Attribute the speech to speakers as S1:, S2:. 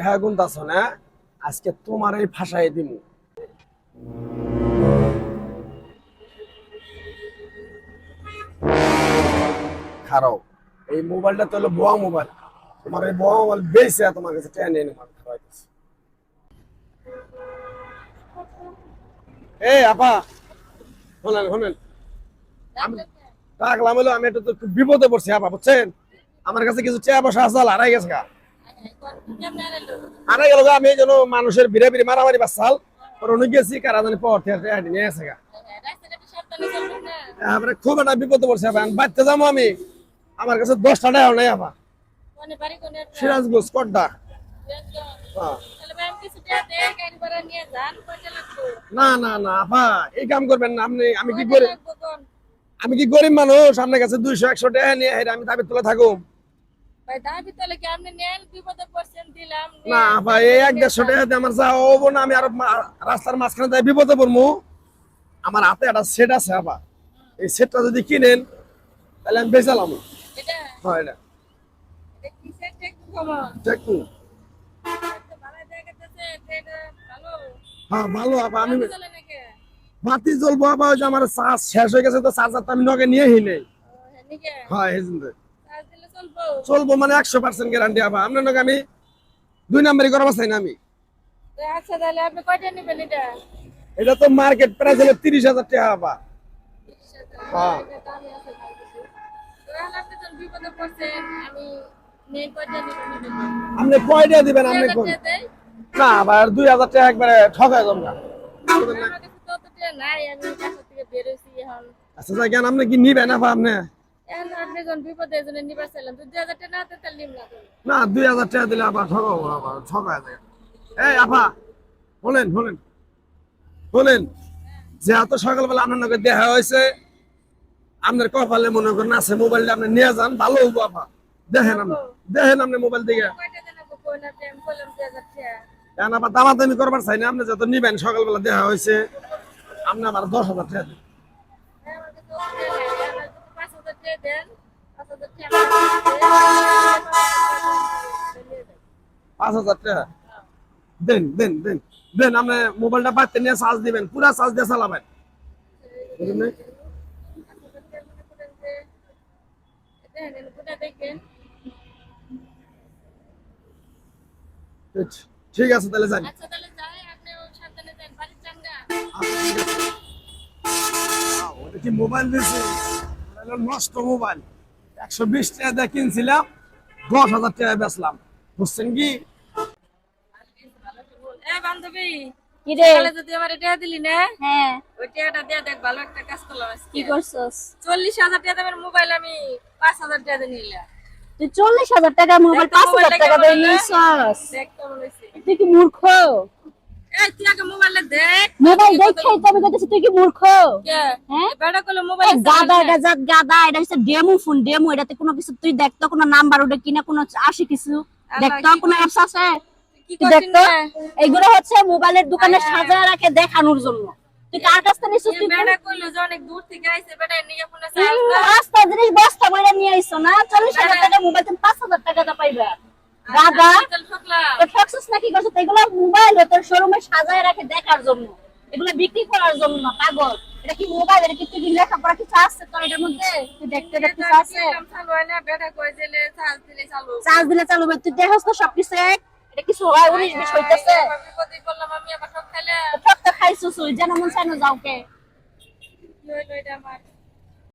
S1: টেহা গুনতাছ না? আজকে তোমার এই ভাষায় দিমু। খারাও, এই মোবাইলটা তো হলো বোয়া মোবাইল। তোমার এই বোয়া মোবাইল বেশি তোমার কাছে টেনে এনে এই, আপা, শোনেন শোনেন। ডাকলাম হলো, আমি একটু তো বিপদে পড়ছি, আপা, বুঝছেন? আমার কাছে কিছু চেয়া বসা আছে হারাই গেছে গা। হারাই গেল আমি মানুষের ভিড়ে ভিড়ে মারামারি গেছি আমরা খুব একটা পড়ছি আমি যাব আমি। আমার কাছে দশটা নাই কড্ডা। হ্যাঁ। না না না, আপা, এই কাম না, আপনি আমি কি আমি কি গরিব মানুষ? আপনার কাছে দুইশো, একশো টাকা নিয়ে আমি তাবির তুলে থাকুম। না ভাই এই এক দেড়শো টাকা আমার যা হব না আমি আর রাস্তার মাঝখানে যাই বিপদে পড়ব আমার হাতে একটা সেট আছে আপা এই সেটটা যদি কিনেন তাহলে আমি বেচালাম হ্যাঁ এটা। হ্যাঁ ভালো আপা আমি বাতি জ্বলবো আমার চার্জ শেষ হয়ে গেছে তো চার্জারটা আমি নগে নেই। হ্যাঁ এই। চলবো মানে একশো পার্সেন্ট গ্যারান্টি আপা আপনার নগে আমি দুই নাম্বারই করা চাই না আমি?
S2: আচ্ছা তাহলে আপনি কয়টা নেবেন এটা?
S1: এটা তো মার্কেট প্রাইস হলো তিরিশ হাজার টাকা আপা হ্যাঁ। আপনি কয়টা দিবেন আপনি কোন
S2: হাজার টাকা দেয়?
S1: না আবার দুই হাজার টাকা একবারে ঠকায় আচ্ছা কেন আপনি কি নিবেন আপা আপনি?
S2: না
S1: দুই হাজার টাকা দিলে আবার ঠকাবো আবার ঠকায় যায় এই আপা বলেন বলেন বলেন যে এত সকালবেলা আপনার দেখা হয়েছে আপনার কপালে মনে করেন আছে মোবাইলটা আপনি নিয়ে যান ভালো হব আপা। দেখেন আপনি দেখেন আপনি মোবাইল দিকে।
S2: কোন
S1: আবার দামাদামি করবার চাই না আপনি যত নিবেন সকালবেলা দেখা হয়েছে আপনি আমার দশ হাজার টাকা দিন
S2: হ্যাঁ, আমার কাছে অত টাকা নাই। আমার যদি টাকা দেন পাঁচ হাজার টাকা দেন।
S1: দেন দেন দেন আপনি মোবাইলটা বাড়তে নিয়ে চার্জ দিবেন পুরা চার্জ দিয়ে চালাবেন। ঠিক আছে তাহলে
S2: আচ্ছা যাই
S1: ওটা কি মোবাইল দিয়েছে? নষ্ট মোবাইল। একশো বিশ টাকা দিয়ে কিনছিলাম দশ হাজার টাকা বেচলাম। বুঝছেন কি?
S2: এ বান্ধবী
S3: কি রে?
S2: তাহলে যদি আমার এটা দিলি না
S3: হ্যাঁ।
S2: ওই টাকাটা দিয়ে দেখ ভালো একটা কাজ করলাম
S3: কি করছস?
S2: চল্লিশ হাজার টাকা দামের মোবাইল আমি পাঁচ হাজার টাকা দিয়ে নিলাম।
S3: তুই চল্লিশ হাজার টাকা মোবাইল
S2: দেখ
S3: পাঁচ হাজার টাকা দিয়ে নিয়েছস
S2: দেখ কেমন হয়েছে।
S3: তুই কি মূর্খ? মোবাইল দেখেই তো আমি তুই কি মূর্খ? হ্যাঁ?
S2: বেড়া করলে মোবাইল
S3: গাদা এটা জাত গাদা এটা হচ্ছে ডেমো ফোন ডেমো এটাতে কোনো কিছু তুই দেখতো কোনো নাম্বার ওটা কিনা কোনো আসে কিছু? দেখতো কোনো অ্যাপস আছে?
S2: কি
S3: তুই
S2: করছিস
S3: দেখতো এইগুলো হচ্ছে মোবাইলের দোকানে। সাজায় রাখে দেখানোর জন্য। তুই কার কাছ থেকে নিছিস তুই
S2: বেড়া করল যে অনেক দূর থেকে আইছে বেড়া নিয়ে ফোনে চার্জ
S3: রাস্তা জিনিস বস্তা বইরা নিয়ে আইছো না চল্লিশ হাজার টাকা মোবাইল তুমি পাঁচ হাজার টাকা দা পাইবা গাদা নাকি করছিস এগুলো মোবাইল তোর শোরুমে সাজায় রাখে দেখার জন্য। এগুলো বিক্রি করার জন্য না পাগল। এটা কি মোবাইল? এটা কি তুই লেখাপড়া কিছু আছে তোর এটার মধ্যে? তুই দেখতে দেখতে আছে?
S2: চালু না? বেড়া কই দিলে চার্জ দিলে চালু।
S3: চার্জ দিলে চালু হবে। তুই দেখছ তো সবকিছু এক। এটা কিছু হয় উনিশ বিশ হইতেছে।
S2: ঠক
S3: তো খাইছিস ওই যেন মন চাই না যাও